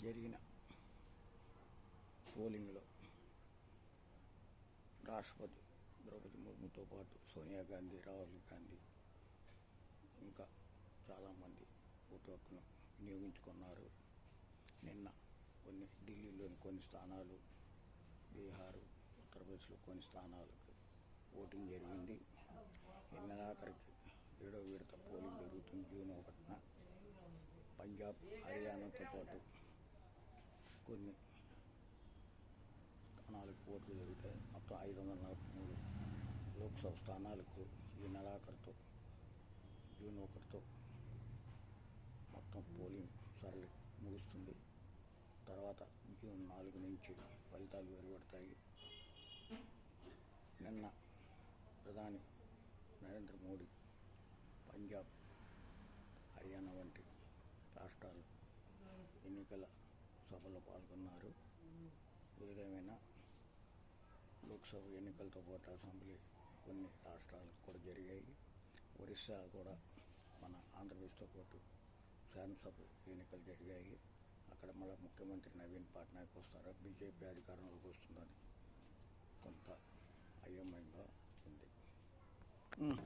జరిగిన పోలింగ్లో రాష్ట్రపతి ద్రౌపది ముర్ముతో పాటు సోనియా గాంధీ రాహుల్ గాంధీ ఇంకా చాలామంది ఓటు హక్కును వినియోగించుకున్నారు. నిన్న కొన్ని ఢిల్లీలోని కొన్ని స్థానాలు బీహారు ఉత్తరప్రదేశ్లో కొన్ని స్థానాలకు ఓటింగ్ జరిగింది. నిన్న ఆఖరికి ఏడో విడత పోలింగ్ జరుగుతుంది. జూన్ ఒకటిన పంజాబ్ హర్యానాతో పాటు కొన్ని. స్థానాలకు ఓట్లు జరుగుతాయి. మొత్తం ఐదు వందల నలభై మూడు లోక్సభ స్థానాలకు ఈ నెలాఖరుతో జూన్ ఒకటితో మొత్తం పోలింగ్ సరళి ముగుస్తుంది. తర్వాత జూన్ నాలుగు నుంచి ఫలితాలు వెలువడతాయి. నిన్న ప్రధాని నరేంద్ర మోడీ పంజాబ్ హర్యానా వంటి రాష్ట్రాలు ఎన్నికల సభలో పాల్గొన్నారు. ఏదేమైనా లోక్సభ ఎన్నికలతో పాటు అసెంబ్లీ కొన్ని రాష్ట్రాలకు కూడా జరిగాయి. ఒరిస్సా కూడా మన ఆంధ్రప్రదేశ్తో పాటు శాసనసభ ఎన్నికలు జరిగాయి. అక్కడ మన ముఖ్యమంత్రి నవీన్ పట్నాయక్ వస్తారా? బీజేపీ అధికారంలోకి వస్తుందని కొంత అయోమయంగా ఉంది.